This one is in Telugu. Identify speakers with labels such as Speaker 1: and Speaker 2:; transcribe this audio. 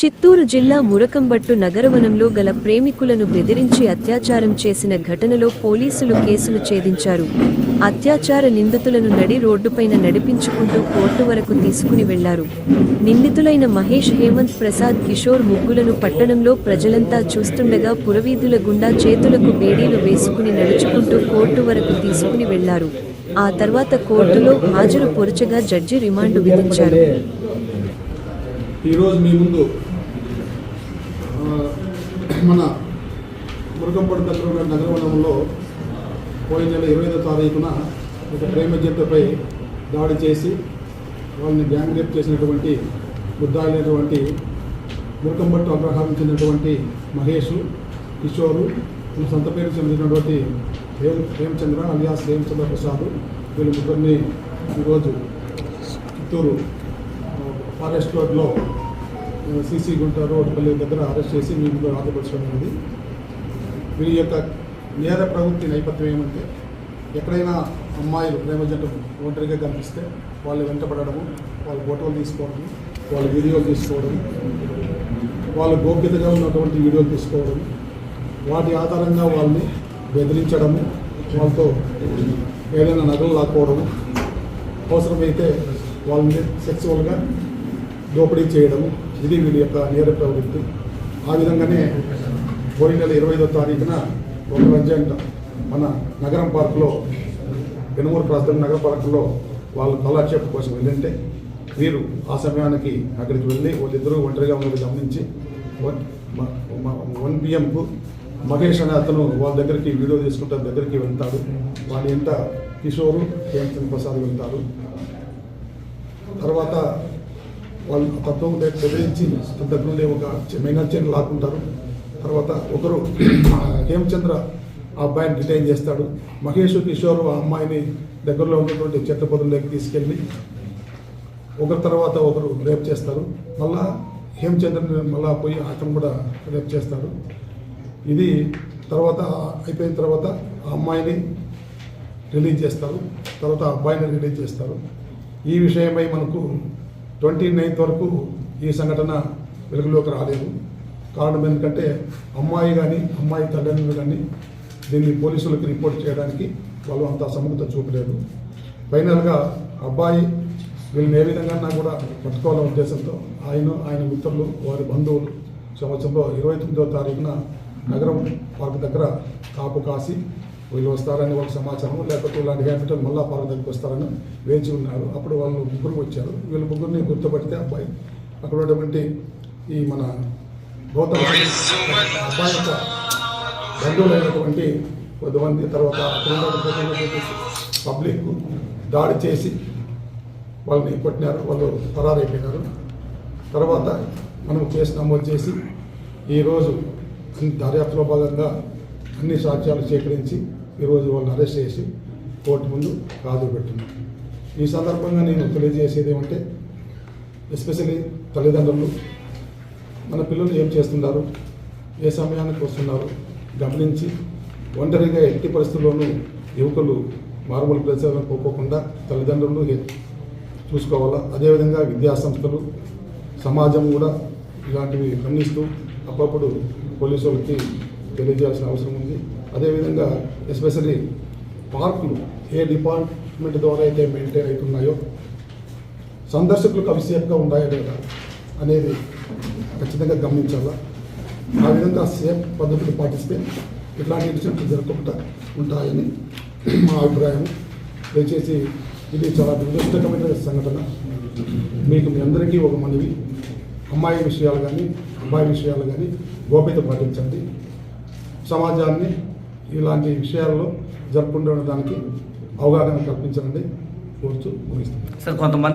Speaker 1: చిత్తూరు జిల్లా మురకంబట్టు నగరవనంలో గల ప్రేమికులను బెదిరించి అత్యాచారం చేసిన ఘటనలో పోలీసులు కేసులు ఛేదించారు. అత్యాచార నిందితులను నడి రోడ్డుపైన నడిపించుకుంటూ కోర్టు వరకు తీసుకుని వెళ్ళారు. నిందితులైన మహేష్ హేమంత్ ప్రసాద్ కిషోర్ ముగ్గులను పట్టణంలో ప్రజలంతా చూస్తుండగా పురవీధుల గుండా చేతులకు బేడీలు వేసుకుని నడుచుకుంటూ కోర్టు వరకు తీసుకుని వెళ్ళారు. ఆ తర్వాత కోర్టులో హాజరు పొరచగా జడ్జి రిమాండు విధించారు.
Speaker 2: ఈరోజు మీ ముందు మన మురుగంపడి దగ్గర ఉన్న నగరవనంలో పోయిన నెల ఇరవై ఐదో తారీఖున ఒక ప్రేమ జంటపై దాడి చేసి వాళ్ళని గ్యాంగ్ రేప్ చేసినటువంటి ముద్దాయినటువంటి మురుకంపట్టు అగ్రహారం చెందినటువంటి మహేష్ కిషోరు వీళ్ళ సొంత పేరు చెందినటువంటి హేమ హేమచంద్ర అలియాస్ హేమచంద్ర ప్రసాద్ వీళ్ళు ముగ్గురిని ఈరోజు చిత్తూరు ఫారెస్ట్ రోడ్లో సీసీ గుంట రోడ్పల్లి దగ్గర అరెస్ట్ చేసి మీ ముందు హాజరుపరచడం వీరి యొక్క నేర ప్రవృత్తి నేపథ్యం ఏమంటే ఎక్కడైనా అమ్మాయిలు ప్రేమ జంట ఒంటరిగా కనిపిస్తే వాళ్ళు వెంటపడము వాళ్ళ ఫోటోలు తీసుకోవడం వాళ్ళ వీడియోలు తీసుకోవడం వాళ్ళ గోప్యతగా ఉన్నటువంటి వీడియోలు తీసుకోవడం వాటి ఆధారంగా వాళ్ళని బెదిరించడము వాళ్ళతో ఏదైనా నగలు లాక్కోవడము అవసరమైతే వాళ్ళని సెక్సువల్గా దోపిడీ చేయడము ఇది వీళ్ళ యొక్క నేర ప్రవృత్తి. ఆ విధంగానే పోయిన నెల ఇరవై ఐదో తారీఖున ఒక అర్జెంట్ మన నగరం పార్కులో పెనుమూరు ప్రాంతం నగర పార్కులో వాళ్ళు కాలక్షేపం కోసం వెళ్ళింటే వీరు ఆ సమయానికి అక్కడికి వెళ్ళి వాళ్ళిద్దరూ ఒంటరిగా ఉన్నది గమనించి వన్ వన్ పిఎంకు మహేష్ అనే అతను వాళ్ళ దగ్గరికి వీడియో తీసుకుంటే దగ్గరికి వెళ్తాడు. వాళ్ళ ఇంట కిషోరు హేమచంద్ర ప్రసాద్ వెళ్తారు. తర్వాత వాళ్ళు తత్వం బెదిరించి దగ్గర నుండి ఒక మైనర్ చైన్ లాక్కుంటారు. తర్వాత ఒకరు హేమచంద్ర ఆ అబ్బాయిని డిటైన్ చేస్తాడు. మహేష్ కిషోర్ ఆ అమ్మాయిని దగ్గరలో ఉన్నటువంటి చెట్ల పొదల్లోకి తీసుకెళ్ళి ఒకరి తర్వాత ఒకరు రేప్ చేస్తారు. మళ్ళా హేమచంద్రని మళ్ళా పోయి అతను కూడా రేప్ చేస్తాడు. ఇది తర్వాత అయిపోయిన తర్వాత ఆ అమ్మాయిని రిలీజ్ చేస్తారు. తర్వాత ఆ అబ్బాయిని రిలీజ్ చేస్తారు. ఈ విషయమై మనకు ట్వంటీ నైన్త్ వరకు ఈ సంఘటన వెలుగులోకి రాలేదు. కారణం ఎందుకంటే అమ్మాయి కానీ అమ్మాయి తల్లిదండ్రులు కానీ దీన్ని పోలీసులకు రిపోర్ట్ చేయడానికి వాళ్ళు అంత సముఖత చూపలేదు. ఫైనల్గా అబ్బాయి వీళ్ళని ఏ విధంగా కూడా పట్టుకోవాలనే ఉద్దేశంతో ఆయన ఆయన మిత్రులు వారి బంధువులు సంవత్సరంలో ఇరవై తొమ్మిదవ తారీఖున నగరం పార్క్ దగ్గర కాపు కాసి వీళ్ళు వస్తారని ఒక సమాచారం లేకపోతే ఇలాంటి క్యాపిటల్ మళ్ళా పార్క్ దగ్గరికి వస్తారని వేచి ఉన్నారు. అప్పుడు వాళ్ళు ముగ్గురు వచ్చారు. వీళ్ళు ముగ్గురిని గుర్తుపడితే అబ్బాయి. అక్కడ ఉన్నటువంటి ఈ మన గౌతమ్ అబ్బాయి యొక్క బంధువులైనటువంటి కొద్దిమంది తర్వాత పబ్లిక్ దాడి చేసి వాళ్ళని కొట్టినారు. వాళ్ళు పరారైపోయినారు. తర్వాత మనం కేసు నమోదు చేసి ఈరోజు దర్యాప్తులో భాగంగా అన్ని సాక్ష్యాలు సేకరించి ఈరోజు వాళ్ళని అరెస్ట్ చేసి కోర్టు ముందు హాజరు పెట్టినాం ఈ సందర్భంగా నేను తెలియజేసేది ఏమంటే ఎస్పెషల్లీ తల్లిదండ్రులు మన పిల్లలు ఏం చేస్తున్నారు? ఏ సమయానికి వస్తున్నారు? గమనించి ఒంటరిగా ఎట్టి పరిస్థితుల్లోనూ యువకులు మారుమూల ప్రదేశాలను పోకోకుండా తల్లిదండ్రులు చూసుకోవాలా? అదేవిధంగా విద్యాసంస్థలు సమాజం కూడా ఇలాంటివి గమనిస్తూ అప్పుడప్పుడు పోలీసు వాళ్ళకి తెలియజేయాల్సిన అవసరం ఉంది. అదేవిధంగా ఎస్పెషల్లీ పార్కులు ఏ డిపార్ట్మెంట్ ద్వారా అయితే మెయింటైన్ అవుతున్నాయో సందర్శకులకు అవి సేఫ్గా ఉన్నాయో లేదా అనేది ఖచ్చితంగా గమనించాలా. ఆ విధంగా సేఫ్ పద్ధతులు పాటిస్తే ఇట్లాంటి ఇన్సిడెంట్లు జరగకుండా ఉంటాయని మా అభిప్రాయం. దయచేసి ఇది చాలా దురదృష్టకమైన సంఘటన. మీకు మీ అందరికీ ఒక మనవి. అమ్మాయి విషయాలు కానీ అబ్బాయి విషయాలు కానీ గోప్యత పాటించండి. సమాజాన్ని ఇలాంటి విషయాల్లో జరుపుకుంటున్న దానికి అవగాహన కల్పించండి కోరుతూ ముగిస్తాను
Speaker 3: సార్ కొంతమంది